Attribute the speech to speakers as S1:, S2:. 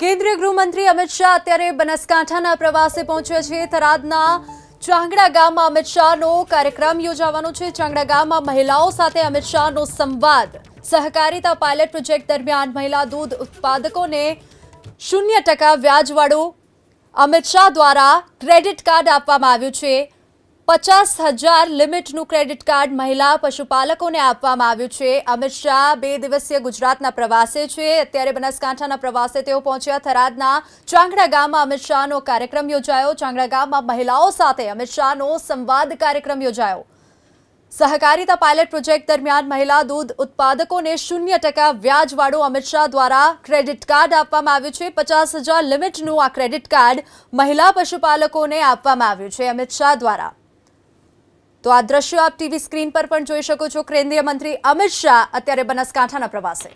S1: કેન્દ્રીય ગૃહમંત્રી અમિત શાહ અત્યારે બનાસકાંઠાના પ્રવાસે પહોંચ્યા છે. થરાદના ચાંગડા ગામમાં અમિત શાહનો કાર્યક્રમ યોજાવાનો છે. ચાંગડા ગામમાં મહિલાઓ સાથે અમિત શાહનો સંવાદ. સહકારિતા પાયલટ પ્રોજેક્ટ દરમિયાન મહિલા દૂધ ઉત્પાદકોને શૂન્ય ટકા વ્યાજવાળું અમિત શાહ દ્વારા ક્રેડિટ કાર્ડ આપવામાં આવ્યું છે. પચાસ હજાર લિમિટનું ક્રેડિટ કાર્ડ મહિલા પશુપાલકોને આપવામાં આવ્યું છે. અમિત શાહ બે દિવસીય ગુજરાતના પ્રવાસે છે. અત્યારે બનાસકાંઠાના પ્રવાસે તેઓ પહોંચ્યા થરાદના ચાંગડા ગામમાં અમિત શાહનો કાર્યક્રમ યોજાયો. ચાંગડા ગામમાં મહિલાઓ સાથે અમિત શાહનો સંવાદ કાર્યક્રમ યોજાયો. સહકારિતા પાયલટ પ્રોજેક્ટ દરમિયાન મહિલા દૂધ ઉત્પાદકોને શૂન્ય ટકા વ્યાજવાળું અમિત શાહ દ્વારા ક્રેડિટ કાર્ડ આપવામાં આવ્યું છે. પચાસ હજાર લિમિટનું આ ક્રેડિટ કાર્ડ મહિલા પશુપાલકોને આપવામાં આવ્યું છે અમિત શાહ દ્વારા. તો આ દ્રશ્યો આપ ટીવી સ્ક્રીન પર પણ જોઈ શકો છો. કેન્દ્રીય મંત્રી અમિત શાહ અત્યારે બનાસકાંઠાના પ્રવાસે.